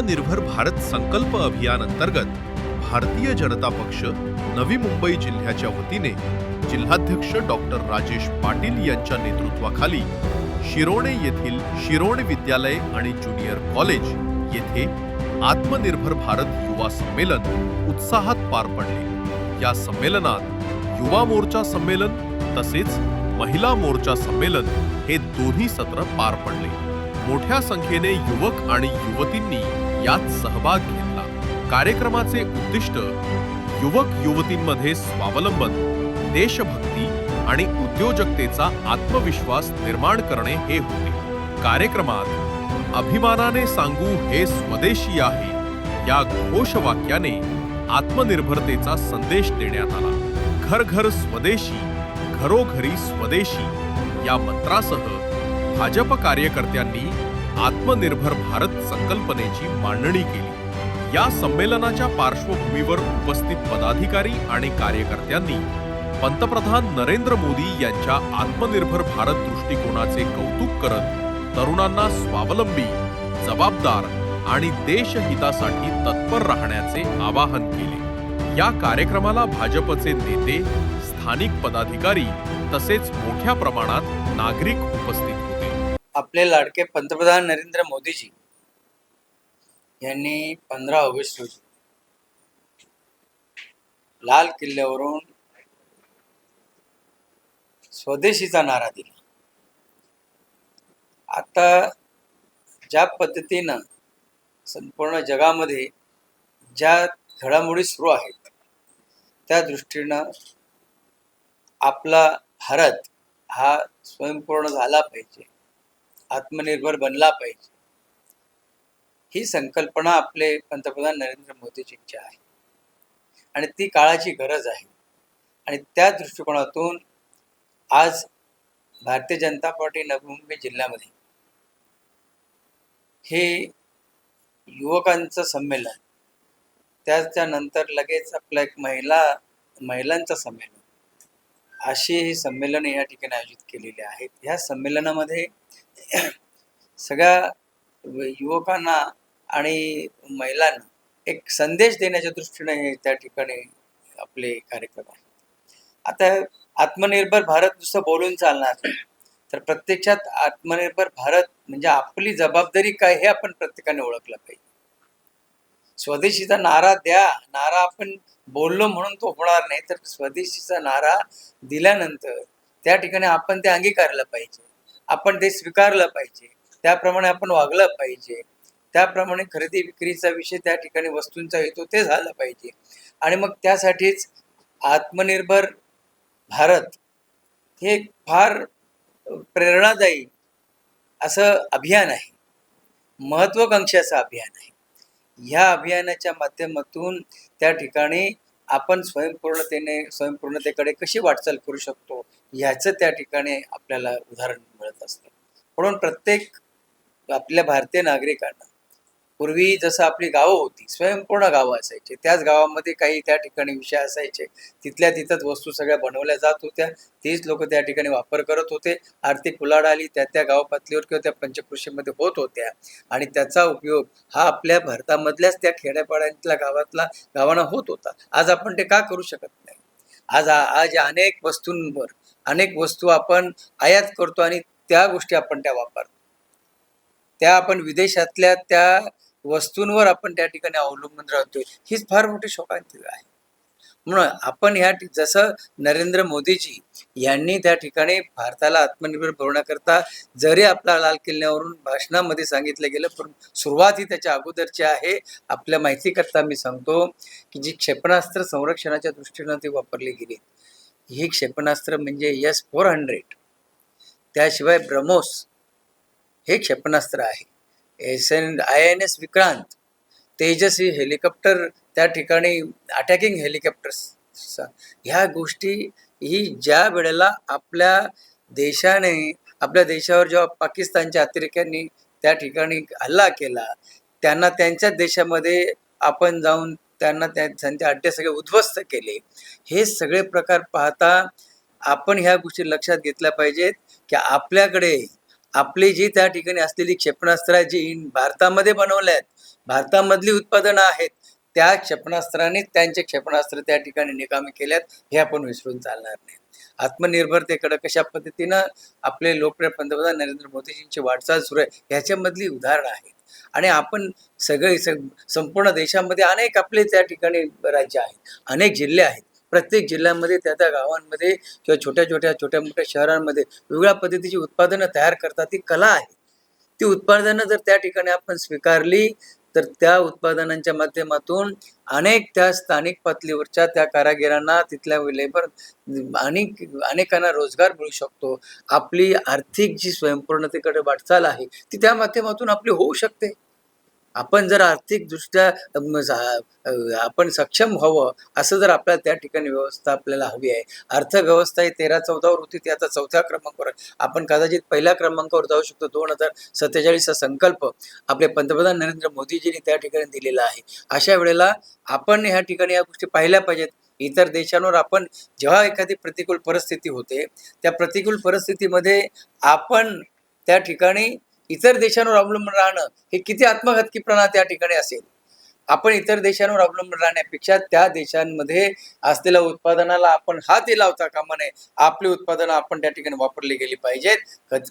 आत्मनिर्भर भारत संकल्प अभियान अंतर्गत भारतीय जनता पक्ष नवी मुंबई जिल्ह्याच्या वतीने जिल्हाध्यक्ष डॉक्टर राजेश पाटील यांच्या नेतृत्वाखाली शिरोणे येथील शिरोणे विद्यालय आणि ज्युनियर कॉलेज येथे आत्मनिर्भर भारत युवा संमेलन उत्साहात पार पडले. या संमेलनात युवा मोर्चा संमेलन तसेच महिला मोर्चा संमेलन हे दोन्ही सत्र पार पडले. मोठ्या संख्येने युवक आणि युवतींनी यात सहभाग घेतला. कार्यक्रमाचे उद्दिष्ट युवक युवतींमध्ये स्वावलंबन देशभक्ती आणि उद्योजकतेचा आत्मविश्वास निर्माण करणे हे होते. कार्यक्रमात अभिमानाने सांगू हे स्वदेशी आहे या घोषवाक्याने आत्मनिर्भरतेचा संदेश देण्यात आला. घर घर स्वदेशी घरोघरी स्वदेशी या मंत्रासह भाजप कार्यकर्त्यांनी आत्मनिर्भर भारत संकल्पनेची मांडणी केली. या संमेलनाच्या पार्श्वभूमीवर उपस्थित पदाधिकारी आणि कार्यकर्त्यांनी पंतप्रधान नरेंद्र मोदी यांच्या आत्मनिर्भर भारत दृष्टिकोनाचे कौतुक करत तरुणांना स्वावलंबी जबाबदार आणि देशहितासाठी तत्पर राहण्याचे आवाहन केले. या कार्यक्रमाला भाजपचे नेते स्थानिक पदाधिकारी तसेच मोठ्या प्रमाणात नागरिक उपस्थित आपले लाडके पंतप्रधान नरेंद्र मोदीजी यांनी पंधरा ऑगस्ट रोजी लाल किल्ल्यावरून स्वदेशीचा नारा दिला. आता ज्या पद्धतीनं संपूर्ण जगामध्ये ज्या घडामोडी सुरू आहेत त्या दृष्टीनं आपला भारत हा स्वयंपूर्ण झाला पाहिजे. आत्मनिर्भर बनला पाहिजे. ही संकल्पना आपले पंतप्रधान नरेंद्र मोदीजींची आहे. आणि ती काळाची गरज आहे. आणि त्या दृष्टिकोनातून आज भारतीय जनता पार्टी नवी मुंबई जिल्ह्यामध्ये हे युवकांचं संमेलन त्याच्यानंतर लगेच आपलं एक महिला महिलांचं संमेलन अशी ही संमेलन या ठिकाणी आयोजित केलेली आहेत. ह्या संमेलनामध्ये सगळ्या युवकांना आणि महिलांना एक संदेश देण्याच्या दृष्टीने हे त्या ठिकाणी आपले कार्यक्रम आहेत. आता आत्मनिर्भर भारत नुसतं बोलून चालणार तर प्रत्यक्षात आत्मनिर्भर भारत म्हणजे आपली जबाबदारी काय हे आपण प्रत्येकाने ओळखलं पाहिजे. स्वदेशीचा नारा द्या. नारा आपण बोललो म्हणून तो होणार नाही तर स्वदेशीचा नारा दिल्यानंतर त्या ठिकाणी आपण ते अंगीकारलं पाहिजे. आपण ते स्वीकारलं पाहिजे. त्याप्रमाणे आपण वागलं पाहिजे. त्याप्रमाणे खरेदी विक्रीचा विषय त्या ठिकाणी वस्तूंचा येतो ते झालं पाहिजे. आणि मग त्यासाठीच आत्मनिर्भर भारत हे फार प्रेरणादायी असं अभियान आहे. महत्वाकांक्षाचं अभियान आहे. ह्या अभियानाच्या माध्यमातून त्या ठिकाणी आपण स्वयंपूर्णतेने स्वयंपूर्णतेकडे कशी वाटचाल करू शकतो ह्याचं त्या ठिकाणी आपल्याला उदाहरण मिळत असतं. म्हणून प्रत्येक आपल्या भारतीय नागरिकांना पूर्वी जसं आपली गावं होती स्वयंपूर्ण गावं असायचे. त्याच गावामध्ये काही त्या ठिकाणी विषय असायचे. तिथल्या तिथंच वस्तू सगळ्या बनवल्या जात होत्या. तेच लोक त्या ठिकाणी वापर करत होते. आर्थिक उलाढाली त्या त्या गावपातळीवर किंवा त्या पंचकृषीमध्ये होत होत्या. आणि त्याचा उपयोग हा आपल्या भारतामधल्याच त्या खेड्यापाड्यातल्या गावातला गावांना होत होता. आज आपण ते का करू शकत नाही? आज आज अनेक वस्तूंवर अनेक वस्तू आपण आयात करतो आणि त्या गोष्टी आपण त्या वापरतो. त्या आपण विदेशातल्या त्या वस्तूंवर आपण त्या ठिकाणी अवलंबून राहतोय हीच फार मोठी शोकांती आहे. म्हणून आपण ह्या जसं नरेंद्र मोदीजी यांनी त्या ठिकाणी भारताला आत्मनिर्भर बनवण्याकरता जरी आपला लाल किल्ल्यावरून भाषणामध्ये सांगितलं गेलं पण सुरुवात ही त्याच्या अगोदरची आहे. आपल्या माहितीकरता मी सांगतो की जी क्षेपणास्त्र संरक्षणाच्या दृष्टीनं ती वापरली गेली. ही क्षेपणास्त्र म्हणजे यस फोर हंड्रेड. त्याशिवाय ब्रह्मोस हे क्षेपणास्त्र आहे. N I N S Vikrant Tejas he helicopter त्या ठिकाणी अटॅकिंग हेलिकॉप्टर्स. ह्या गोष्टी ही ज्या वेळेला आपल्या देशाने आपल्या देशावर जेव्हा पाकिस्तानच्या अतिरेक्यांनी त्या ठिकाणी हल्ला केला त्यांना त्यांच्याच देशामध्ये आपण जाऊन त्यांना त्या त्यांचे अड्डे सगळे उद्ध्वस्त केले. हे सगळे प्रकार पाहता आपण ह्या गोष्टी लक्षात घेतल्या पाहिजेत की आपल्याकडे आपली जी त्या ठिकाणी असलेली क्षेपणास्त्र जी भारतामध्ये बनवल्या आहेत भारतामधली उत्पादनं आहेत त्या क्षेपणास्त्राने त्यांचे क्षेपणास्त्र त्या ठिकाणी निकामी केल्यात हे आपण विसरून चालणार नाही. आत्मनिर्भरतेकडे कशा पद्धतीनं आपले लोकप्रिय पंतप्रधान नरेंद्र मोदीजींची वाटचाल सुरू आहे ह्याच्यामधली उदाहरणं आहेत. आणि आपण सगळे संपूर्ण देशामध्ये अनेक आपले त्या ठिकाणी राज्य आहेत अनेक जिल्हे आहेत प्रत्येक जिल्ह्यामध्ये त्या त्या गावांमध्ये किंवा छोट्या छोट्या छोट्या मोठ्या शहरांमध्ये वेगळ्या पद्धतीची उत्पादनं तयार करतात. ती कला आहे. ती उत्पादनं जर त्या ठिकाणी आपण स्वीकारली तर त्या उत्पादनांच्या माध्यमातून अनेक त्या स्थानिक पातळीवरच्या त्या कारागिरांना तिथल्या लेबर अनेक अनेकांना रोजगार मिळू शकतो. आपली आर्थिक जी स्वयंपूर्णतेकडे वाटचाल आहे ती त्या माध्यमातून आपली होऊ शकते. आपण जर आर्थिकदृष्ट्या आपण सक्षम व्हावं असं जर आपल्याला त्या ठिकाणी व्यवस्था आपल्याला हवी आहे. अर्थव्यवस्था ही तेरा चौदावर होती ती आता चौथ्या क्रमांकावर आपण कदाचित पहिल्या क्रमांकावर जाऊ शकतो दोन हजार सत्तेचाळीसचा संकल्प आपले पंतप्रधान नरेंद्र मोदीजींनी त्या ठिकाणी दिलेला आहे. अशा वेळेला आपण ह्या ठिकाणी या गोष्टी पाहिल्या पाहिजेत. इतर देशांवर आपण जेव्हा एखादी प्रतिकूल परिस्थिती होते त्या प्रतिकूल परिस्थितीमध्ये आपण त्या ठिकाणी इतर देशांवर अवलंबून राहणं हे किती आत्मघातकीपणा त्या ठिकाणी असेल? आपण इतर देशांवर अवलंबून राहण्यापेक्षा त्या देशांमध्ये असलेल्या उत्पादनाला आपण हात लावता कामा नये. आपली उत्पादनं आपण त्या ठिकाणी वापरली गेली पाहिजेत.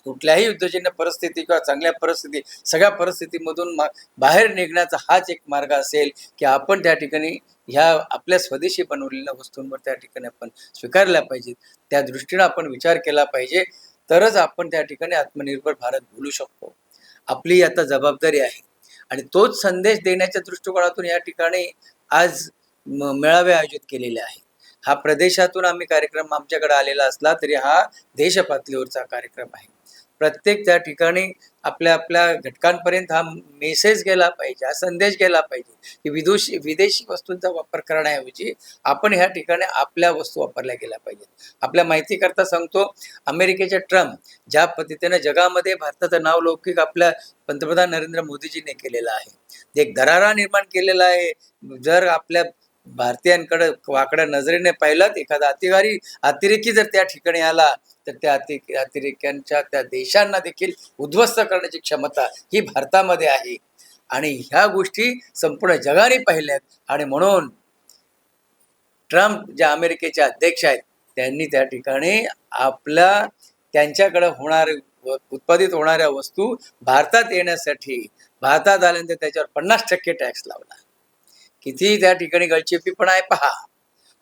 कुठल्याही युद्धजन्य परिस्थिती किंवा चांगल्या परिस्थिती सगळ्या परिस्थितीमधून बाहेर निघण्याचा हाच एक मार्ग असेल की आपण त्या ठिकाणी ह्या आपल्या स्वदेशी बनवलेल्या वस्तूंवर त्या ठिकाणी आपण स्वीकारल्या पाहिजेत. त्या दृष्टीनं आपण विचार केला पाहिजे. तरच आपण त्या ठिकाणी आत्मनिर्भर भारत बोलू शकतो. आपली आता जबाबदारी आहे. आणि तोच संदेश देण्याच्या दृष्टिकोनातून या ठिकाणी आज मेळावे आयोजित केलेले आहे हा प्रदेशातून आम्ही कार्यक्रम आमच्याकडे आलेला असला तरी हा देशपातळीवरचा कार्यक्रम आहे. प्रत्येक त्या ठिकाणी आपल्या आपल्या घटकांपर्यंत हा मेसेज गेला पाहिजे हा संदेश गेला पाहिजे की विदेशी विदेशी वस्तूंचा वापर करण्याऐवजी आपण ह्या ठिकाणी आपल्या वस्तू वापरल्या गेल्या पाहिजेत. आपल्या माहितीकरता सांगतो अमेरिकेचे ट्रम्प ज्या पद्धतीने जगामध्ये भारताचं नाव लौकिक आपल्या पंतप्रधान नरेंद्र मोदीजींनी केलेलं आहे. एक दरारा निर्माण केलेला आहे. जर आपल्या भारतीयांकडे वाकड्या नजरेने पाहिलं एखादा अतिवारी अतिरेकी जर त्या ठिकाणी आला तर त्या अति अतिरेक्यांच्या त्या देशांना देखील उद्ध्वस्त करण्याची क्षमता ही भारतामध्ये आहे. आणि ह्या गोष्टी संपूर्ण जगाने पाहिल्यात आणि म्हणून ट्रम्प जे अमेरिकेचे अध्यक्ष आहेत त्यांनी त्या ठिकाणी आपल्या त्यांच्याकडे होणारे उत्पादित होणाऱ्या वस्तू भारतात येण्यासाठी भारतात आल्यानंतर त्याच्यावर पन्नास टक्के टॅक्स लावला. किती त्या ठिकाणी गळचेपीपणा आहे पहा.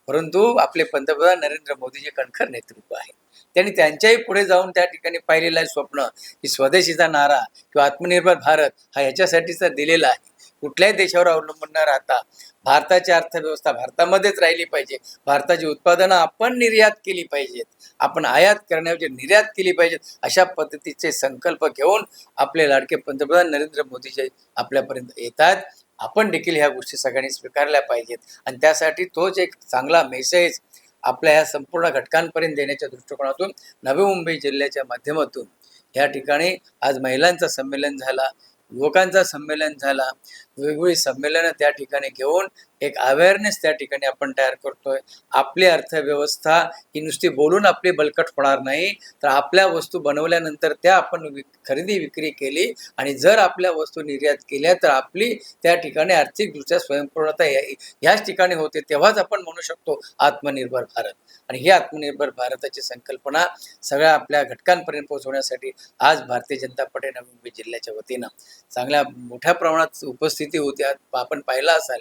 परंतु आपले पंतप्रधान नरेंद्र मोदीचे कणखर नेतृत्व आहे. त्यांनी त्यांच्याही पुढे जाऊन त्या ठिकाणी पाहिलेलं आहे स्वप्न की स्वदेशीचा नारा किंवा आत्मनिर्भर भारत हा याच्यासाठीचा दिलेला आहे. कुठल्याही देशावर अवलंबून न राहता भारताची अर्थव्यवस्था भारतामध्येच राहिली पाहिजे. भारताची उत्पादनं आपण निर्यात केली पाहिजेत. आपण आयात करण्याऐवजी निर्यात केली पाहिजेत अशा पद्धतीचे संकल्प घेऊन आपले लाडके पंतप्रधान नरेंद्र मोदीचे आपल्यापर्यंत येतात. आपण देखील ह्या गोष्टी सगळ्यांनी स्वीकारल्या पाहिजेत. आणि त्यासाठी तोच एक चांगला मेसेज आपल्या ह्या संपूर्ण घटकांपर्यंत देण्याच्या दृष्टिकोनातून नवी मुंबई जिल्ह्याच्या माध्यमातून या ठिकाणी आज महिलांचा संमेलन झाला युवकांचा संमेलन झाला. वेगवेगळी संमेलनं त्या ठिकाणी घेऊन एक अवेअरनेस त्या ठिकाणी आपण तयार करतोय. आपली अर्थव्यवस्था ही नुसती बोलून आपली बलकट होणार नाही. तर आपल्या वस्तू बनवल्यानंतर त्या आपण विक खरेदी विक्री केली आणि जर आपल्या वस्तू निर्यात केल्या तर आपली त्या ठिकाणी आर्थिकदृष्ट्या स्वयंपूर्णता ह्याच ठिकाणी होते तेव्हाच आपण म्हणू शकतो आत्मनिर्भर भारत. आणि ही आत्मनिर्भर भारताची संकल्पना सगळ्या आपल्या घटकांपर्यंत पोहोचवण्यासाठी आज भारतीय जनता पार्टी नवी मुंबई जिल्ह्याच्या वतीनं. चांगल्या मोठ्या प्रमाणात उपस्थिती होती. आपण पाहिला असाल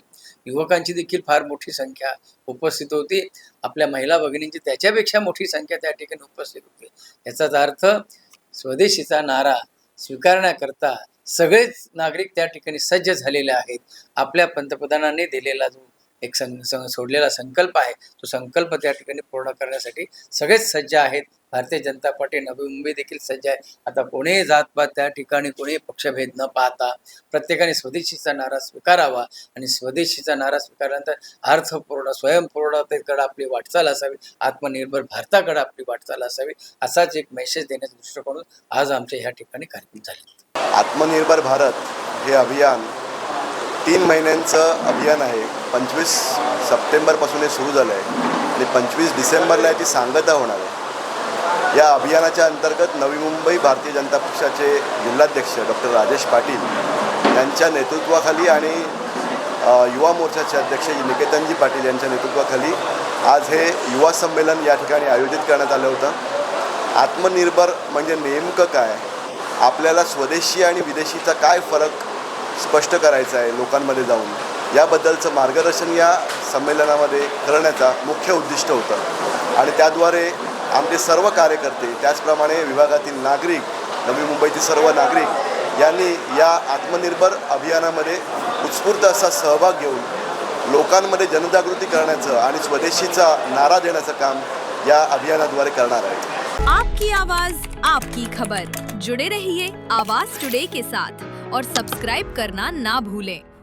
युवकांची देखील फार मोठी संख्या उपस्थित होती. आपल्या महिला भगिनींची त्याच्यापेक्षा मोठी संख्या त्या ठिकाणी उपस्थित होती. याचाच अर्थ स्वदेशीचा नारा स्वीकारण्याकरता सगळेच नागरिक त्या ठिकाणी सज्ज झालेले आहेत. आपल्या पंतप्रधानांनी दिलेला जो एक सं सोडलेला संकल्प आहे. तो संकल्प त्या ठिकाणी पूर्ण करण्यासाठी सगळेच सज्ज आहेत. भारतीय जनता पार्टी नवी मुंबई देखील सज्ज आहे. आता कोणीही जातपात त्या ठिकाणी कोणीही पक्षभेद न पाहता प्रत्येकाने स्वदेशीचा नारा स्वीकारावा आणि स्वदेशीचा नारा स्वीकारल्यानंतर अर्थपूर्ण स्वयंपूर्णतेकडे आपली वाटचाल असावी. आत्मनिर्भर भारताकडे आपली वाटचाल असावी असाच एक मेसेज देण्याच्या दृष्टिकोनातून आज आमच्या ह्या ठिकाणी कार्यक्रम झाले आत्मनिर्भर भारत हे अभियान तीन महिन्यांचं अभियान आहे. पंचवीस सप्टेंबरपासून हे सुरू झालं आहे आणि पंचवीस डिसेंबरला याची सांगता होणार आहे. या अभियानाच्या अंतर्गत नवी मुंबई भारतीय जनता पक्षाचे जिल्हाध्यक्ष डॉक्टर राजेश पाटील यांच्या नेतृत्वाखाली आणि युवा मोर्चाचे अध्यक्ष निकेतनजी पाटील यांच्या नेतृत्वाखाली आज हे युवा संमेलन या ठिकाणी आयोजित करण्यात आलं होतं. आत्मनिर्भर म्हणजे नेमकं काय? आपल्याला स्वदेशी आणि विदेशीचा काय फरक स्पष्ट करायचं आहे लोकांमध्ये जाऊन. याबद्दलचं मार्गदर्शन या संमेलनामध्ये करण्याचा मुख्य उद्दिष्ट होतं. आणि त्याद्वारे आमचे सर्व कार्यकर्ते त्याचप्रमाणे विभागातील नागरिक नवी मुंबईतील सर्व नागरिक यांनी या आत्मनिर्भर अभियानामध्ये उत्स्फूर्त असा सहभाग घेऊन लोकांमध्ये जनजागृती करण्याचं आणि स्वदेशीचा नारा देण्याचं काम या अभियानाद्वारे करणार आहे. आपकी आवाज आपकी खबर. जुड़े रहिए आवाज टुडे के साथ। और सब्सक्राइब करना ना भूलें।